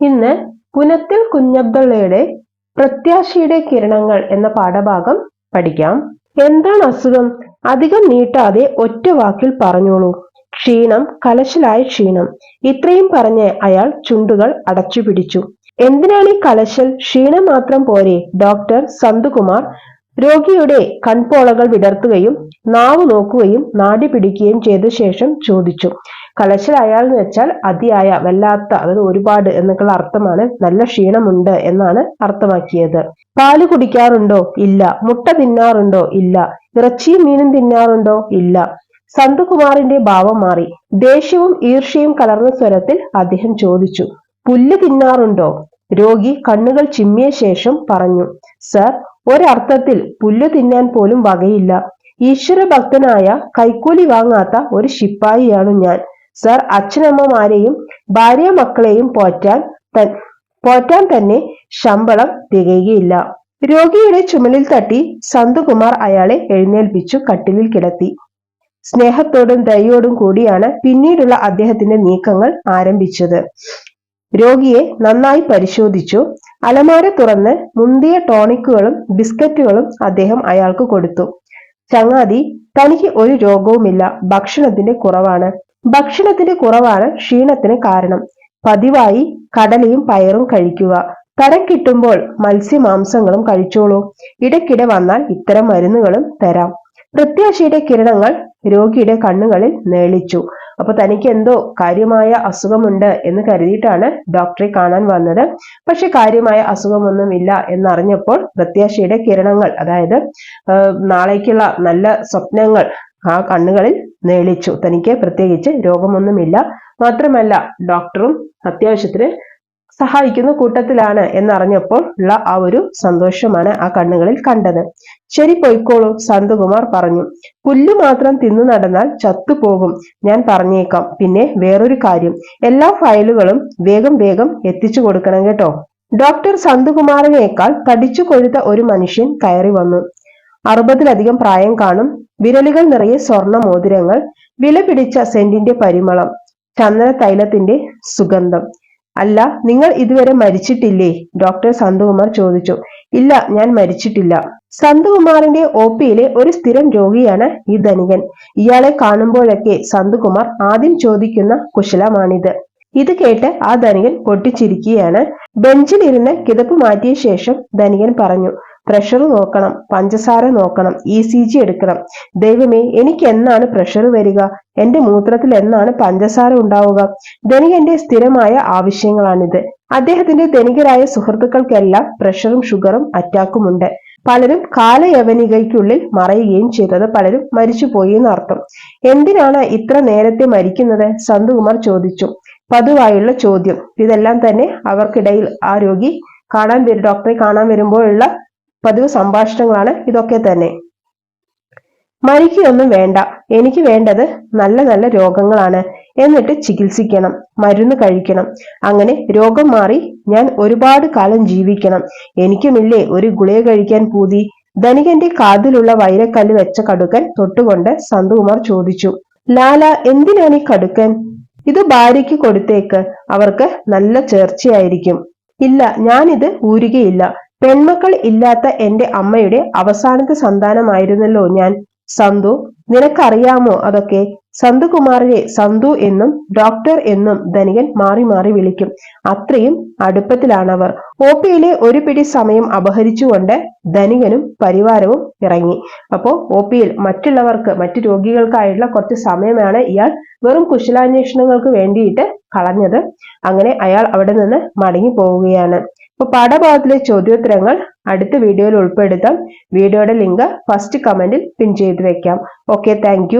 ഇന്ന് പുനത്തിൽ കുഞ്ഞബ്ദുള്ളയുടെ പ്രത്യാശയുടെ കിരണങ്ങൾ എന്ന പാഠഭാഗം പഠിക്കാം. എന്താണ് അസുഖം? അധികം നീട്ടാതെ ഒറ്റ വാക്കിൽ പറഞ്ഞോളൂ. ക്ഷീണം കലശലായ ക്ഷീണം. ഇത്രയും പറഞ്ഞ് അയാൾ ചുണ്ടുകൾ അടച്ചു പിടിച്ചു എന്തിനാണ് ഈ കലശൽ? ക്ഷീണം മാത്രം പോരെ. ഡോക്ടർ സന്തുകുമാർ രോഗിയുടെ കൺപോളകൾ വിടർത്തുകയും നാവ് നോക്കുകയും നാടി പിടിക്കുകയും ചെയ്ത ശേഷം ചോദിച്ചു. കലശൽ അയാൾ എന്ന് വെച്ചാൽ അതിയായ വല്ലാത്ത അതായത് ഒരുപാട് എന്നൊക്കെയുള്ള അർത്ഥമാണ്. നല്ല ക്ഷീണമുണ്ട് എന്നാണ് അർത്ഥമാക്കിയത്. പാൽ കുടിക്കാറുണ്ടോ? ഇല്ല. മുട്ട തിന്നാറുണ്ടോ? ഇല്ല. ഇറച്ചിയും മീനും തിന്നാറുണ്ടോ? ഇല്ല. സന്തുകുമാറിന്റെ ഭാവം മാറി. ദേഷ്യവും ഈർഷ്യയും കലർന്ന സ്വരത്തിൽ അദ്ദേഹം ചോദിച്ചു. പുല്ല് തിന്നാറുണ്ടോ? രോഗി കണ്ണുകൾ ചിമ്മിയ ശേഷം പറഞ്ഞു. സർ ഒരർത്ഥത്തിൽ പുല്ല് തിന്നാൻ പോലും വകയില്ല. ഈശ്വര ഭക്തനായ കൈക്കൂലി വാങ്ങാത്ത ഒരു ശിപ്പായിയാണ് ഞാൻ. സർ അച്ഛനമ്മമാരെയും ഭാര്യ മക്കളെയും പോറ്റാൻ പോറ്റാൻ തന്നെ ശമ്പളം തികയുകയില്ല. രോഗിയുടെ ചുമലിൽ തട്ടി സന്തുകുമാർ അയാളെ എഴുന്നേൽപ്പിച്ചു കട്ടിലിൽ കിടത്തി. സ്നേഹത്തോടും ദയോടും കൂടിയാണ് പിന്നീടുള്ള അദ്ദേഹത്തിന്റെ നീക്കങ്ങൾ ആരംഭിച്ചത്. രോഗിയെ നന്നായി പരിശോധിച്ചു. അലമാര തുറന്ന് മുന്തിയ ടോണിക്കുകളും ബിസ്ക്കറ്റുകളും അദ്ദേഹം അയാൾക്ക് കൊടുത്തു. ചങ്ങാതി തനിക്ക് ഒരു രോഗവുമില്ല ഭക്ഷണത്തിന്റെ കുറവാണ്. ഭക്ഷണത്തിന്റെ കുറവാണ് ക്ഷീണത്തിന് കാരണം. പതിവായി കടലയും പയറും കഴിക്കുക. കടം കിട്ടുമ്പോൾ മത്സ്യമാംസങ്ങളും കഴിച്ചോളൂ. ഇടയ്ക്കിടെ വന്നാൽ ഇത്തരം മരുന്നുകളും തരാം. പ്രത്യാശയുടെ കിരണങ്ങൾ രോഗിയുടെ കണ്ണുകളിൽ നേളിച്ചു അപ്പൊ തനിക്ക് എന്തോ കാര്യമായ അസുഖമുണ്ട് എന്ന് കരുതിയിട്ടാണ് ഡോക്ടറെ കാണാൻ വന്നത്. പക്ഷെ കാര്യമായ അസുഖമൊന്നും ഇല്ല എന്നറിഞ്ഞപ്പോൾ പ്രത്യാശയുടെ കിരണങ്ങൾ അതായത് നാളേക്കുള്ള നല്ല സ്വപ്നങ്ങൾ ആ കണ്ണുകളിൽ നേളിച്ചു തനിക്ക് പ്രത്യേകിച്ച് രോഗമൊന്നുമില്ല. മാത്രമല്ല ഡോക്ടറും അത്യാവശ്യത്തിന് സഹായിക്കുന്ന കൂട്ടത്തിലാണ് എന്നറിഞ്ഞപ്പോൾ ഉള്ള ആ ഒരു സന്തോഷമാണ് ആ കണ്ണുകളിൽ കണ്ടത്. ശരി പൊയ്ക്കോളൂ സന്തുകുമാർ പറഞ്ഞു. പുല്ലു മാത്രം തിന്നു നടന്നാൽ ചത്തുപോകും ഞാൻ പറഞ്ഞേക്കാം. പിന്നെ വേറൊരു കാര്യം എല്ലാ ഫയലുകളും വേഗം വേഗം എത്തിച്ചു കൊടുക്കണം കേട്ടോ. ഡോക്ടർ സന്തുകുമാറിനേക്കാൾ തടിച്ചു കൊഴുത്ത ഒരു മനുഷ്യൻ കയറി വന്നു. അറുപതിലധികം പ്രായം കാണും വിരലുകൾ നിറയെ സ്വർണ മോതിരങ്ങൾ വില പിടിച്ച സെന്റിന്റെ പരിമളം ചന്ദന തൈലത്തിന്റെ സുഗന്ധം. അല്ല നിങ്ങൾ ഇതുവരെ മരിച്ചിട്ടില്ലേ? ഡോക്ടർ സന്തുകുമാർ ചോദിച്ചു. ഇല്ല ഞാൻ മരിച്ചിട്ടില്ല. സന്തുകുമാറിന്റെ ഒ പിയിലെ ഒരു സ്ഥിരം രോഗിയാണ് ഈ ധനികൻ. ഇയാളെ കാണുമ്പോഴൊക്കെ സന്തുകുമാർ ആദ്യം ചോദിക്കുന്ന കുശലമാണിത്. ഇത് കേട്ട് ആ ധനികൻ പൊട്ടിച്ചിരിക്കുകയാണ്. ബെഞ്ചിലിരുന്ന് കിതപ്പ് മാറ്റിയ ശേഷം ധനികൻ പറഞ്ഞു പ്രഷർ നോക്കണം പഞ്ചസാര നോക്കണം ഇ സി ജി എടുക്കണം. ദൈവമേ എനിക്ക് എന്നാണ് പ്രഷർ വരിക? എന്റെ മൂത്രത്തിൽ എന്നാണ് പഞ്ചസാര ഉണ്ടാവുക? ധനികന്റെ സ്ഥിരമായ ആവശ്യങ്ങളാണിത്. അദ്ദേഹത്തിന്റെ ധനികരായ സുഹൃത്തുക്കൾക്കെല്ലാം പ്രഷറും ഷുഗറും അറ്റാക്കുമുണ്ട് പലരും കാലയവനികയ്ക്കുള്ളിൽ മറയുകയും ചെയ്തത് പലരും മരിച്ചുപോയി എന്നർത്ഥം. എന്തിനാണ് ഇത്ര നേരത്തെ മരിക്കുന്നത്? സന്തുകുമാർ ചോദിച്ചു. പതിവായുള്ള ചോദ്യം. ഇതെല്ലാം തന്നെ അവർക്കിടയിൽ ആ രോഗി കാണാൻ വരും ഡോക്ടറെ കാണാൻ വരുമ്പോഴുള്ള പതിവ് സംഭാഷണങ്ങളാണ് ഇതൊക്കെ തന്നെ. മരിക്കുകയൊന്നും വേണ്ട. എനിക്ക് വേണ്ടത് നല്ല നല്ല രോഗങ്ങളാണ്. എന്നിട്ട് ചികിത്സിക്കണം. മരുന്ന് കഴിക്കണം. അങ്ങനെ രോഗം മാറി ഞാൻ ഒരുപാട് കാലം ജീവിക്കണം. എനിക്കുമില്ലേ ഒരു ഗുളിക കഴിക്കാൻ പൂതി? ധനികന്റെ കാതിലുള്ള വൈരക്കല്ല് വെച്ച കടുക്കൻ തൊട്ടുകൊണ്ട് സന്തുകുമാർ ചോദിച്ചു ലാല എന്തിനാണ് ഈ കടുക്കൻ ഇത് ഭാര്യയ്ക്ക് കൊടുത്തേക്ക്. അവർക്ക് നല്ല ചേർച്ചയായിരിക്കും. ഇല്ല ഞാനിത് ഊരുകയില്ല. പെൺമക്കൾ ഇല്ലാത്ത എന്റെ അമ്മയുടെ അവസാനത്തെ സന്താനമായിരുന്നല്ലോ ഞാൻ. സന്തു നിനക്കറിയാമോ അതൊക്കെ? സന്തുകുമാറിനെ സന്തു എന്നും ഡോക്ടർ എന്നും ധനികൻ മാറി മാറി വിളിക്കും. അത്രയും അടുപ്പത്തിലാണവർ. ഒ പിയിലെ ഒരു പിടി സമയം അപഹരിച്ചുകൊണ്ട് ധനികനും പരിവാരവും ഇറങ്ങി. അപ്പോ ഒ പിയിൽ മറ്റുള്ളവർക്ക് മറ്റു രോഗികൾക്കായിട്ടുള്ള കുറച്ച് സമയമാണ് ഇയാൾ വെറും കുശലാന്വേഷണങ്ങൾക്ക് വേണ്ടിയിട്ട് കളഞ്ഞത്. അങ്ങനെ അയാൾ അവിടെ നിന്ന് മടങ്ങി പോവുകയാണ് അപ്പൊ പാഠഭാഗത്തിലെ ചോദ്യോത്തരങ്ങൾ അടുത്ത വീഡിയോയിൽ ഉൾപ്പെടുത്താം. വീഡിയോയുടെ ലിങ്ക് ഫസ്റ്റ് കമന്റിൽ പിൻ ചെയ്ത് വെക്കാം. Okay thank